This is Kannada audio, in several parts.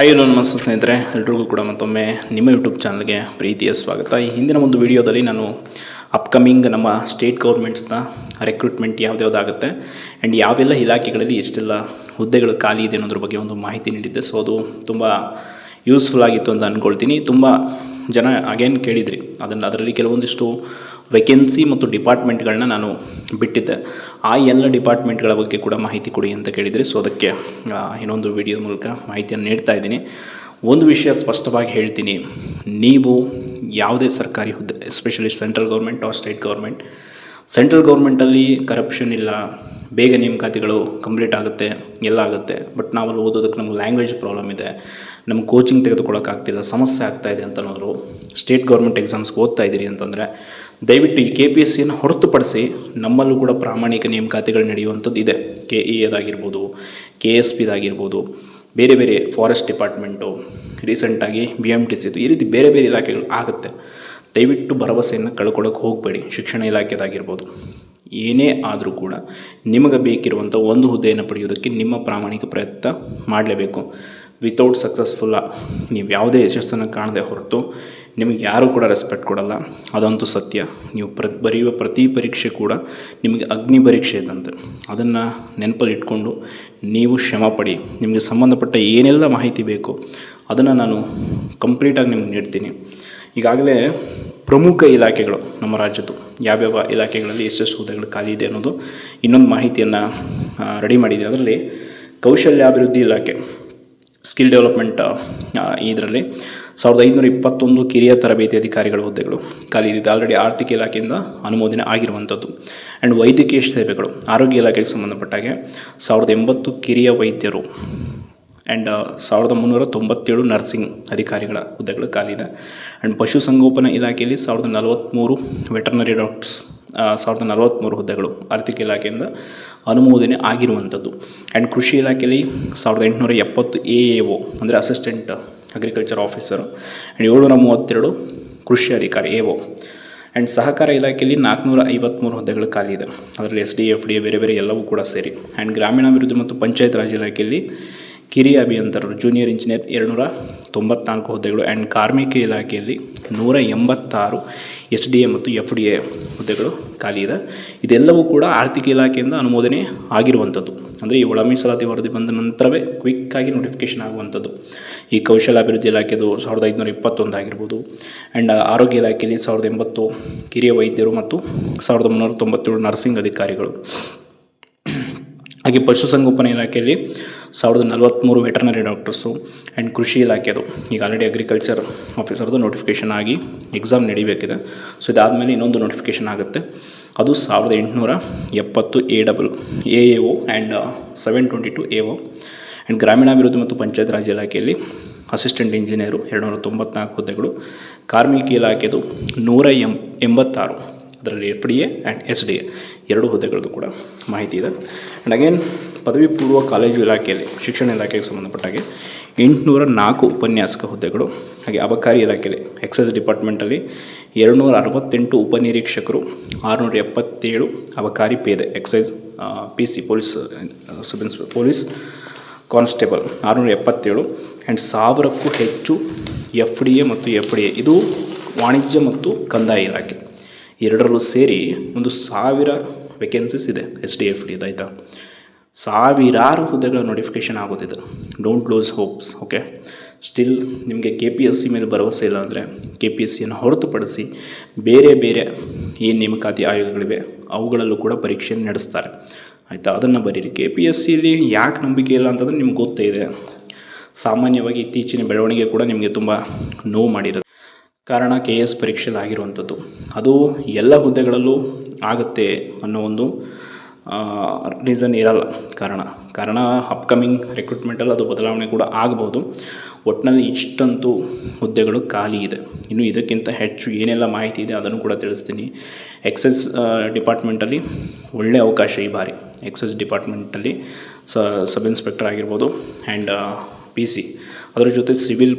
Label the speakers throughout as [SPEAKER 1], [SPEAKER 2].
[SPEAKER 1] ಹಾಯ್ ಹಲೋ ನಮಸ್ತೆ ಸ್ನೇಹಿತರೆ, ಎಲ್ರಿಗೂ ಕೂಡ ಮತ್ತೊಮ್ಮೆ ನಿಮ್ಮ ಯೂಟ್ಯೂಬ್ ಚಾನಲ್ಗೆ ಪ್ರೀತಿಯ ಸ್ವಾಗತ. ಈ ಹಿಂದಿನ ಒಂದು ವಿಡಿಯೋದಲ್ಲಿ ನಾನು ಅಪ್ಕಮಿಂಗ್ ನಮ್ಮ ಸ್ಟೇಟ್ ಗೌರ್ಮೆಂಟ್ಸ್ನ ರೆಕ್ರೂಟ್ಮೆಂಟ್ ಯಾವ್ದ್ಯಾವುದಾಗುತ್ತೆ ಆ್ಯಂಡ್ ಯಾವೆಲ್ಲ ಇಲಾಖೆಗಳಲ್ಲಿ ಎಷ್ಟೆಲ್ಲ ಹುದ್ದೆಗಳು ಖಾಲಿ ಇದೆ ಅನ್ನೋದ್ರ ಬಗ್ಗೆ ಒಂದು ಮಾಹಿತಿ ನೀಡಿದ್ದೆ. ಸೊ ಅದು ತುಂಬ ಯೂಸ್ಫುಲ್ ಆಗಿತ್ತು ಅಂತ ಅಂದ್ಕೊಳ್ತೀನಿ ತುಂಬ ಜನ ಅಗೇನ್ ಕೇಳಿದ್ರಿ. ಅದನ್ನು ಅದರಲ್ಲಿ ಕೆಲವೊಂದಿಷ್ಟು ವೆಕೆನ್ಸಿ ಮತ್ತು ಡಿಪಾರ್ಟ್ಮೆಂಟ್ಗಳನ್ನ ನಾನು ಬಿಟ್ಟಿದ್ದೆ. ಆ ಎಲ್ಲ ಡಿಪಾರ್ಟ್ಮೆಂಟ್ಗಳ ಬಗ್ಗೆ ಕೂಡ ಮಾಹಿತಿ ಕೊಡಿ ಅಂತ ಕೇಳಿದರೆ. ಸೊ ಅದಕ್ಕೆ ಇನ್ನೊಂದು ವಿಡಿಯೋ ಮೂಲಕ ಮಾಹಿತಿಯನ್ನು ನೀಡ್ತಾ ಇದ್ದೀನಿ. ಒಂದು ವಿಷಯ ಸ್ಪಷ್ಟವಾಗಿ ಹೇಳ್ತೀನಿ. ನೀವು ಯಾವುದೇ ಸರ್ಕಾರಿ ಹುದ್ದೆ especially central government or state government central ಗೌರ್ಮೆಂಟಲ್ಲಿ corruption ಇಲ್ಲ. ಬೇಗ ನೇಮಕಾತಿಗಳು ಕಂಪ್ಲೀಟ್ ಆಗುತ್ತೆ, ಎಲ್ಲ ಆಗುತ್ತೆ. ಬಟ್ ನಾವಲ್ಲಿ ಓದೋದಕ್ಕೆ ನಮ್ಗೆ ಲ್ಯಾಂಗ್ವೇಜ್ ಪ್ರಾಬ್ಲಮ್ ಇದೆ. ನಮ್ಗೆ ಕೋಚಿಂಗ್ ತೆಗೆದುಕೊಳ್ಳೋಕ್ಕಾಗ್ತಿಲ್ಲ ಸಮಸ್ಯೆ ಆಗ್ತಾಯಿದೆ ಇದೆ ಅಂತ ಅನ್ನೋರು ಸ್ಟೇಟ್ ಗೌರ್ಮೆಂಟ್ ಎಕ್ಸಾಮ್ಸ್ಗೆ ಓದ್ತಾ ಇದ್ದೀರಿ ಅಂತಂದರೆ, ದಯವಿಟ್ಟು ಈ ಕೆ ಪಿ ಎಸ್ ಸಿನ ಹೊರತುಪಡಿಸಿ ನಮ್ಮಲ್ಲೂ ಕೂಡ ಪ್ರಾಮಾಣಿಕ ನೇಮಕಾತಿಗಳು ನಡೆಯುವಂಥದ್ದು ಇದೆ. ಕೆ ಇ ಎದಾಗಿರ್ಬೋದು ಕೆ ಎಸ್ ಪಿದಾಗಿರ್ಬೋದು ಬೇರೆ ಬೇರೆ ಫಾರೆಸ್ಟ್ ಡಿಪಾರ್ಟ್ಮೆಂಟು ರೀಸೆಂಟಾಗಿ ಬಿ ಎಂ ಟಿ ಸಿದು ಈ ರೀತಿ ಬೇರೆ ಬೇರೆ ಇಲಾಖೆಗಳು ಆಗುತ್ತೆ. ದಯವಿಟ್ಟು ಭರವಸೆಯನ್ನು ಕಳ್ಕೊಳ್ಳೋಕೆ ಹೋಗಬೇಡಿ. ಶಿಕ್ಷಣ ಇಲಾಖೆದಾಗಿರ್ಬೋದು ಏನೇ ಆದರೂ ಕೂಡ ನಿಮಗೆ ಬೇಕಿರುವಂಥ ಒಂದು ಹುದ್ದೆಯನ್ನು ಪಡೆಯೋದಕ್ಕೆ ನಿಮ್ಮ ಪ್ರಾಮಾಣಿಕ ಪ್ರಯತ್ನ ಮಾಡಲೇಬೇಕು. ವಿತೌಟ್ ಸಕ್ಸಸ್ಫುಲ್ಲ ನೀವು ಯಾವುದೇ ಯಶಸ್ಸನ್ನು ಕಾಣದೆ ಹೊರತು ನಿಮಗೆ ಯಾರೂ ಕೂಡ ರೆಸ್ಪೆಕ್ಟ್ ಕೊಡಲ್ಲ. ಅದಂತೂ ಸತ್ಯ. ನೀವು ಪ್ರ, ಬರೆಯುವ ಪ್ರತಿ ಪರೀಕ್ಷೆ ಕೂಡ ನಿಮಗೆ ಅಗ್ನಿ ಪರೀಕ್ಷೆ ಇದ್ದಂತೆ. ಅದನ್ನು ನೆನಪಲ್ಲಿ ಇಟ್ಕೊಂಡು ನೀವು ಶ್ರಮ ಪಡಿ. ನಿಮಗೆ ಸಂಬಂಧಪಟ್ಟ ಏನೆಲ್ಲ ಮಾಹಿತಿ ಬೇಕು ಅದನ್ನು ನಾನು ಕಂಪ್ಲೀಟಾಗಿ ನಿಮ್ಗೆ ನೀಡ್ತೀನಿ. ಈಗಾಗಲೇ ಪ್ರಮುಖ ಇಲಾಖೆಗಳು ನಮ್ಮ ರಾಜ್ಯದ್ದು ಯಾವ್ಯಾವ ಇಲಾಖೆಗಳಲ್ಲಿ ಎಷ್ಟೆಷ್ಟು ಹುದ್ದೆಗಳು ಖಾಲಿ ಇದೆ ಅನ್ನೋದು ಇನ್ನೊಂದು ಮಾಹಿತಿಯನ್ನು ರೆಡಿ ಮಾಡಿದ್ದೀನಿ. ಅದರಲ್ಲಿ ಕೌಶಲ್ಯಾಭಿವೃದ್ಧಿ ಇಲಾಖೆ ಸ್ಕಿಲ್ ಡೆವಲಪ್ಮೆಂಟ್ ಇದರಲ್ಲಿ ಸಾವಿರದ ಐದುನೂರ ಇಪ್ಪತ್ತೊಂದು ಕಿರಿಯ ತರಬೇತಿ ಅಧಿಕಾರಿಗಳ ಹುದ್ದೆಗಳು ಖಾಲಿ ಇದೆ. ಆಲ್ರೆಡಿ ಆರ್ಥಿಕ ಇಲಾಖೆಯಿಂದ ಅನುಮೋದನೆ ಆಗಿರುವಂಥದ್ದು. ಆ್ಯಂಡ್ ವೈದ್ಯಕೀಯ ಸೇವೆಗಳು, ಆರೋಗ್ಯ ಇಲಾಖೆಗೆ ಸಂಬಂಧಪಟ್ಟಾಗೆ ಸಾವಿರದ ಎಂಬತ್ತು ಕಿರಿಯ ವೈದ್ಯರು ಆ್ಯಂಡ್ ಸಾವಿರದ ಮುನ್ನೂರ ತೊಂಬತ್ತೇಳು ನರ್ಸಿಂಗ್ ಅಧಿಕಾರಿಗಳ ಹುದ್ದೆಗಳು ಖಾಲಿ ಇದೆ ಆ್ಯಂಡ್ ಪಶುಸಂಗೋಪನಾ ಇಲಾಖೆಯಲ್ಲಿ ಸಾವಿರದ ನಲವತ್ತ್ಮೂರು ವೆಟರ್ನರಿ ಡಾಕ್ಟರ್ಸ್ ಸಾವಿರದ ನಲವತ್ತ್ಮೂರು ಹುದ್ದೆಗಳು ಆರ್ಥಿಕ ಇಲಾಖೆಯಿಂದ ಅನುಮೋದನೆ ಆಗಿರುವಂಥದ್ದು. ಆ್ಯಂಡ್ ಕೃಷಿ ಇಲಾಖೆಯಲ್ಲಿ ಸಾವಿರದ ಎಂಟುನೂರ ಎಪ್ಪತ್ತು ಎ ಎ ಒ, ಅಂದರೆ ಅಸಿಸ್ಟೆಂಟ್ ಅಗ್ರಿಕಲ್ಚರ್ ಆಫೀಸರು ಆ್ಯಂಡ್ ಏಳ್ನೂರ ಮೂವತ್ತೆರಡು ಕೃಷಿ ಅಧಿಕಾರಿ ಎ ಒ. ಆ್ಯಂಡ್ ಸಹಕಾರ ಇಲಾಖೆಯಲ್ಲಿ ನಾಲ್ಕುನೂರ ಐವತ್ತ್ಮೂರು ಹುದ್ದೆಗಳು ಖಾಲಿ ಇದೆ ಅದರಲ್ಲಿ ಎಸ್ ಡಿ ಎಫ್ ಡಿ ಬೇರೆ ಬೇರೆ ಎಲ್ಲವೂ ಕೂಡ ಸೇರಿ. ಆ್ಯಂಡ್ ಗ್ರಾಮೀಣಾಭಿವೃದ್ಧಿ ಮತ್ತು ಪಂಚಾಯತ್ ರಾಜ್ ಇಲಾಖೆಯಲ್ಲಿ ಕಿರಿಯ ಅಭಿಯಂತರರು ಜೂನಿಯರ್ ಇಂಜಿನಿಯರ್ ಎರಡುನೂರ ತೊಂಬತ್ನಾಲ್ಕು ಹುದ್ದೆಗಳು ಆ್ಯಂಡ್ ಕಾರ್ಮಿಕ ಇಲಾಖೆಯಲ್ಲಿ ನೂರ ಎಂಬತ್ತಾರು ಎಸ್ ಡಿ ಎ ಮತ್ತು ಎಫ್ ಡಿ ಎ ಹುದ್ದೆಗಳು ಖಾಲಿ ಇದೆ. ಇದೆಲ್ಲವೂ ಕೂಡ ಆರ್ಥಿಕ ಇಲಾಖೆಯಿಂದ ಅನುಮೋದನೆ ಆಗಿರುವಂಥದ್ದು. ಅಂದರೆ ಈ ಒಳ ಮೀಸಲಾತಿ ವರದಿ ಬಂದ ನಂತರವೇ ಕ್ವಿಕ್ಕಾಗಿ ನೋಟಿಫಿಕೇಷನ್ ಆಗುವಂಥದ್ದು. ಈ ಕೌಶಲಾಭಿವೃದ್ಧಿ ಇಲಾಖೆದು ಸಾವಿರದ ಐದುನೂರ ಇಪ್ಪತ್ತೊಂದು ಆಗಿರ್ಬೋದು ಆ್ಯಂಡ್ ಆರೋಗ್ಯ ಇಲಾಖೆಯಲ್ಲಿ ಸಾವಿರದ ಎಂಬತ್ತು ಕಿರಿಯ ವೈದ್ಯರು ಮತ್ತು ಸಾವಿರದ ಮುನ್ನೂರ ತೊಂಬತ್ತೇಳು ನರ್ಸಿಂಗ್ ಅಧಿಕಾರಿಗಳು. ಹಾಗೆ ಪಶುಸಂಗೋಪನೆ ಇಲಾಖೆಯಲ್ಲಿ ಸಾವಿರದ ನಲವತ್ತ್ಮೂರು ವೆಟರ್ನರಿ ಡಾಕ್ಟರ್ಸು ಆ್ಯಂಡ್ ಕೃಷಿ ಇಲಾಖೆದು ಈಗ ಆಲ್ರೆಡಿ ಅಗ್ರಿಕಲ್ಚರ್ ಆಫೀಸರ್ದು ನೋಟಿಫಿಕೇಷನ್ ಆಗಿ ಎಕ್ಸಾಮ್ ನಡಿಬೇಕಿದೆ. ಸೊ ಇದಾದಮೇಲೆ ಇನ್ನೊಂದು ನೋಟಿಫಿಕೇಷನ್ ಆಗುತ್ತೆ. ಅದು ಸಾವಿರದ ಎಂಟುನೂರ ಎಪ್ಪತ್ತು A double A A O and seven twenty two A O. And ಗ್ರಾಮೀಣಾಭಿವೃದ್ಧಿ ಮತ್ತು ಪಂಚಾಯತ್ ರಾಜ್ ಇಲಾಖೆಯಲ್ಲಿ ಅಸಿಸ್ಟೆಂಟ್ ಇಂಜಿನಿಯರು ಎರಡುನೂರ ತೊಂಬತ್ನಾಲ್ಕು ಹುದ್ದೆಗಳು. ಕಾರ್ಮಿಕ ಇಲಾಖೆದು ನೂರ ಎಂ, ಎಂಬತ್ತಾರು. ಅದರಲ್ಲಿ F D A and S D A ಎರಡು ಹುದ್ದೆಗಳದ್ದು ಕೂಡ ಮಾಹಿತಿ ಇದೆ. ಆ್ಯಂಡ್ ಅಗೇನ್ ಪದವಿ ಪೂರ್ವ ಕಾಲೇಜು ಇಲಾಖೆಯಲ್ಲಿ, ಶಿಕ್ಷಣ ಇಲಾಖೆಗೆ ಸಂಬಂಧಪಟ್ಟಾಗೆ ಎಂಟುನೂರ ನಾಲ್ಕು ಉಪನ್ಯಾಸಕ ಹುದ್ದೆಗಳು, ಹಾಗೆ ಅಬಕಾರಿ ಇಲಾಖೆಯಲ್ಲಿ ಎಕ್ಸೈಸ್ ಡಿಪಾರ್ಟ್ಮೆಂಟಲ್ಲಿ ಎರಡುನೂರ ಅರವತ್ತೆಂಟು ಉಪನಿರೀಕ್ಷಕರು ಆರುನೂರ ಎಪ್ಪತ್ತೇಳು ಅಬಕಾರಿ ಪೇದೆ excise P C police sub ಇನ್ಸ್ಪೆ police constable ಆರುನೂರ ಎಪ್ಪತ್ತೇಳು ಆ್ಯಂಡ್ ಸಾವಿರಕ್ಕೂ ಹೆಚ್ಚು ಎಫ್ ಡಿ ಎ ಮತ್ತು ಎಫ್ ಡಿ ಎ ಇದು ವಾಣಿಜ್ಯ ಮತ್ತು ಕಂದಾಯ ಇಲಾಖೆ. ಎರಡರಲ್ಲೂ ಸೇರಿ ಒಂದು ಸಾವಿರ ವೇಕೆನ್ಸೀಸ್ ಇದೆ ಎಸ್ ಡಿ ಎಫ್ ಡಿ ಆಯಿತಾ? ಸಾವಿರಾರು ಹುದ್ದೆಗಳ notification ಆಗೋದಿದೆ don't lose hopes okay still ನಿಮಗೆ ಕೆ ಪಿ ಎಸ್ ಸಿ ಮೇಲೆ ಭರವಸೆ ಇಲ್ಲ ಅಂದರೆ ಕೆ ಪಿ ಎಸ್ ಸಿಯನ್ನು ಹೊರತುಪಡಿಸಿ ಬೇರೆ ಬೇರೆ ಏನು ನೇಮಕಾತಿ ಆಯೋಗಗಳಿವೆ, ಅವುಗಳಲ್ಲೂ ಕೂಡ ಪರೀಕ್ಷೆಯನ್ನು ನಡೆಸ್ತಾರೆ. ಆಯಿತಾ? ಅದನ್ನು ಬರೀರಿ. ಕೆ ಪಿ ಎಸ್ ಸಿಲಿ ಯಾಕೆ ನಂಬಿಕೆ ಇಲ್ಲ ಅಂತಂದರೆ ನಿಮ್ಗೆ ಗೊತ್ತೇ ಇದೆ. ಸಾಮಾನ್ಯವಾಗಿ ಇತ್ತೀಚಿನ ಬೆಳವಣಿಗೆ ಕೂಡ ನಿಮಗೆ ತುಂಬ ನೋವು ಮಾಡಿರುತ್ತೆ. ಕಾರಣ ಕೆ ಎಸ್ ಪರೀಕ್ಷೆಯಲ್ಲಿ ಅದು ಎಲ್ಲ ಹುದ್ದೆಗಳಲ್ಲೂ ಆಗುತ್ತೆ ಅನ್ನೋ ಒಂದು ರೀಸನ್ ಇರಲ್ಲ ಕಾರಣ. ಕಾರಣ ಅಪ್ಕಮಿಂಗ್ ರಿಕ್ರೂಟ್ಮೆಂಟಲ್ಲಿ ಅದು ಬದಲಾವಣೆ ಕೂಡ ಆಗ್ಬೋದು. ಒಟ್ಟಿನಲ್ಲಿ ಇಷ್ಟಂತೂ ಹುದ್ದೆಗಳು ಖಾಲಿ ಇದೆ. ಇನ್ನು ಇದಕ್ಕಿಂತ ಹೆಚ್ಚು ಏನೆಲ್ಲ ಮಾಹಿತಿ ಇದೆ ಅದನ್ನು ಕೂಡ ತಿಳಿಸ್ತೀನಿ. ಎಕ್ಸೈಸ್ ಡಿಪಾರ್ಟ್ಮೆಂಟಲ್ಲಿ ಒಳ್ಳೆಯ ಅವಕಾಶ ಈ ಬಾರಿ. ಎಕ್ಸೈಸ್ ಡಿಪಾರ್ಟ್ಮೆಂಟಲ್ಲಿ ಸಬ್ ಇನ್ಸ್ಪೆಕ್ಟರ್ ಆಗಿರ್ಬೋದು ಆ್ಯಂಡ್ ಪಿ ಸಿ ಅದರ ಜೊತೆ ಸಿವಿಲ್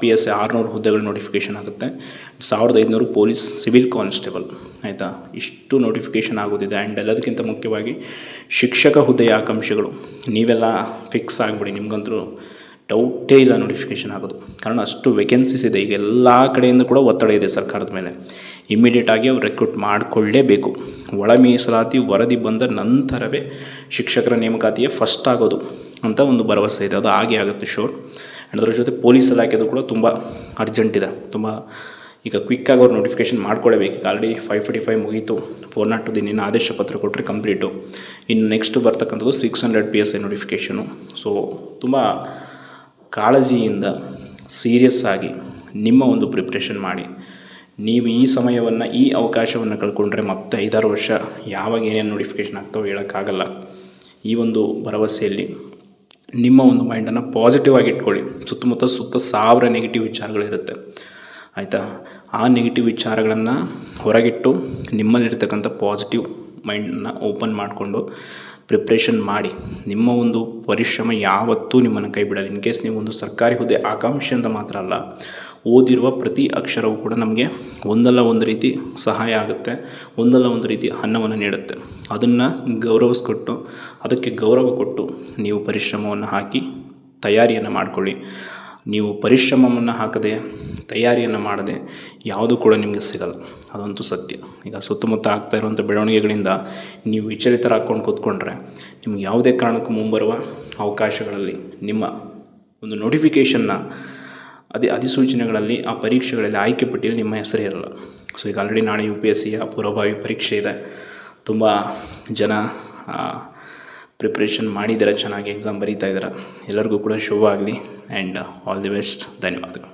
[SPEAKER 1] ಪಿ ಎಸ್ ಎ ಆರುನೂರು ಹುದ್ದೆಗಳು ನೋಟಿಫಿಕೇಷನ್ ಆಗುತ್ತೆ. ಸಾವಿರದ ಐದುನೂರು ಪೊಲೀಸ್, ಸಿವಿಲ್ ಕಾನ್ಸ್ಟೇಬಲ್, ಆಯಿತಾ? ಇಷ್ಟು ನೋಟಿಫಿಕೇಷನ್ ಆಗೋದಿದೆ. ಆ್ಯಂಡ್ ಎಲ್ಲದಕ್ಕಿಂತ ಮುಖ್ಯವಾಗಿ ಶಿಕ್ಷಕ ಹುದ್ದೆಯ ಆಕಾಂಕ್ಷಿಗಳು. ನೀವೆಲ್ಲ ಫಿಕ್ಸ್ ಆಗಿಬಿಡಿ. ನಿಮಗಂತರೂ ಡೌಟೇ ಇಲ್ಲ ನೋಟಿಫಿಕೇಷನ್ ಆಗೋದು. ಕಾರಣ ಅಷ್ಟು ವೇಕೆನ್ಸೀಸ್ ಇದೆ. ಈಗ ಎಲ್ಲ ಕಡೆಯಿಂದ ಕೂಡ ಒತ್ತಡ ಇದೆ ಸರ್ಕಾರದ ಮೇಲೆ. ಇಮ್ಮಿಡಿಯೇಟಾಗಿ ಅವ್ರು ರೆಕ್ರೂಟ್ ಮಾಡಿಕೊಳ್ಳೇಬೇಕು. ಒಳ ಮೀಸಲಾತಿ, ವರದಿ ಬಂದ ನಂತರವೇ ಶಿಕ್ಷಕರ ನೇಮಕಾತಿಯೇ ಫಸ್ಟ್ ಆಗೋದು ಅಂತ ಒಂದು ಭರವಸೆ ಇದೆ. ಅದು ಹಾಗೆ ಆಗುತ್ತೆ ಶೋರ್ ಆ್ಯಂಡ್ ಅದರ ಜೊತೆ ಪೊಲೀಸ್ ಇಲಾಖೆದು ಕೂಡ ತುಂಬ ಅರ್ಜೆಂಟ್ ಇದೆ. ತುಂಬ ಈಗ ಕ್ವಿಕ್ಕಾಗಿ ಅವ್ರು ನೋಟಿಫಿಕೇಷನ್ ಮಾಡ್ಕೊಳ್ಳೇಬೇಕು ಈಗ ಆಲ್ರೆಡಿ ಫೈವ್ ಫಿಫ್ಟಿ ಫೈವ್ ಮುಗೀತು. ಫೋರ್ ನಾಟ್ ಟು ದಿನ ಆದೇಶ ಪತ್ರ ಕೊಟ್ಟರೆ ಕಂಪ್ಲೀಟು ಇನ್ನು ನೆಕ್ಸ್ಟ್ ಬರ್ತಕ್ಕಂಥದ್ದು six hundred P S I notification so ತುಂಬ ಕಾಳಜಿಯಿಂದ ಸೀರಿಯಸ್ ಆಗಿ ನಿಮ್ಮ ಒಂದು ಪ್ರಿಪ್ರೇಷನ್ ಮಾಡಿ. ನೀವು ಈ ಸಮಯವನ್ನು, ಈ ಅವಕಾಶವನ್ನು ಕಳ್ಕೊಂಡ್ರೆ ಮತ್ತೆ ಐದಾರು ವರ್ಷ ಯಾವಾಗ ಏನೇನು ನೋಟಿಫಿಕೇಷನ್ ಆಗ್ತವೋ ಹೇಳೋಕ್ಕಾಗಲ್ಲ. ಈ ಒಂದು ಭರವಸೆಯಲ್ಲಿ ನಿಮ್ಮ ಒಂದು ಮೈಂಡನ್ನು ಪಾಸಿಟಿವ್ ಆಗಿ ಇಟ್ಕೊಳ್ಳಿ. ಸುತ್ತಮುತ್ತ ಸುತ್ತ ಸಾವಿರ ನೆಗೆಟಿವ್ ವಿಚಾರಗಳಿರುತ್ತೆ ಆಯಿತಾ? ಆ ನೆಗೆಟಿವ್ ವಿಚಾರಗಳನ್ನು ಹೊರಗಿಟ್ಟು ನಿಮ್ಮಲ್ಲಿರ್ತಕ್ಕಂಥ ಪಾಸಿಟಿವ್ ಮೈಂಡನ್ನು ಓಪನ್ ಮಾಡಿಕೊಂಡು ಪ್ರಿಪ್ರೇಷನ್ ಮಾಡಿ. ನಿಮ್ಮ ಒಂದು ಪರಿಶ್ರಮ ಯಾವತ್ತೂ ನಿಮ್ಮನ್ನು ಕೈ ಬಿಡಲ್ಲ. ಇನ್ ಕೇಸ್ ನೀವು ಒಂದು ಸರ್ಕಾರಿ ಹುದ್ದೆ ಆಕಾಂಕ್ಷೆ ಅಂತ ಮಾತ್ರ ಅಲ್ಲ ಓದಿರುವ ಪ್ರತಿ ಅಕ್ಷರವೂ ಕೂಡ ನಮಗೆ ಒಂದಲ್ಲ ಒಂದು ರೀತಿ ಸಹಾಯ ಆಗುತ್ತೆ, ಒಂದಲ್ಲ ಒಂದು ರೀತಿ ಅನ್ನವನ್ನು ನೀಡುತ್ತೆ. ಅದನ್ನು ಗೌರವಿಸ್ಕೊಟ್ಟು, ಅದಕ್ಕೆ ಗೌರವ ಕೊಟ್ಟು ನೀವು ಪರಿಶ್ರಮವನ್ನು ಹಾಕಿ ತಯಾರಿಯನ್ನು ಮಾಡಿಕೊಳ್ಳಿ. ನೀವು ಪರಿಶ್ರಮವನ್ನು ಹಾಕದೆ, ತಯಾರಿಯನ್ನು ಮಾಡದೆ ಯಾವುದು ಕೂಡ ನಿಮಗೆ ಸಿಗಲ್ಲ. ಅದಂತೂ ಸತ್ಯ. ಈಗ ಸುತ್ತಮುತ್ತ ಆಗ್ತಾ ಇರುವಂಥ ಬೆಳವಣಿಗೆಗಳಿಂದ ನೀವು ವಿಚಲಿತರಾಗ್ಕೊಂಡು ಕೂತ್ಕೊಂಡ್ರೆ ನಿಮ್ಗೆ ಯಾವುದೇ ಕಾರಣಕ್ಕೂ ಮುಂಬರುವ ಅವಕಾಶಗಳಲ್ಲಿ ನಿಮ್ಮ ಒಂದು ನೋಟಿಫಿಕೇಷನ್ನ ಅದೇ ಅಧಿಸೂಚನೆಗಳಲ್ಲಿ ಆ ಪರೀಕ್ಷೆಗಳಲ್ಲಿ ಆಯ್ಕೆ ಪಟ್ಟಿಯಲ್ಲಿ ನಿಮ್ಮ ಹೆಸರು ಇರಲ್ಲ. ಸೊ ಈಗ ಆಲ್ರೆಡಿ ನಾಳೆ ಯು ಪಿ ಎಸ್ ಸಿಯ ಪೂರ್ವಭಾವಿ ಪರೀಕ್ಷೆ ಇದೆ. ತುಂಬ ಜನ ಪ್ರಿಪ್ರೇಷನ್ ಮಾಡಿದ್ದಾರೆ, ಚೆನ್ನಾಗಿ ಎಕ್ಸಾಮ್ ಬರೀತಾ ಇದ್ದಾರೆ. ಎಲ್ಲರಿಗೂ ಕೂಡ ಶುಭ ಆಗಲಿ ಆ್ಯಂಡ್ ಆಲ್ ದಿ ಬೆಸ್ಟ್ ಧನ್ಯವಾದಗಳು.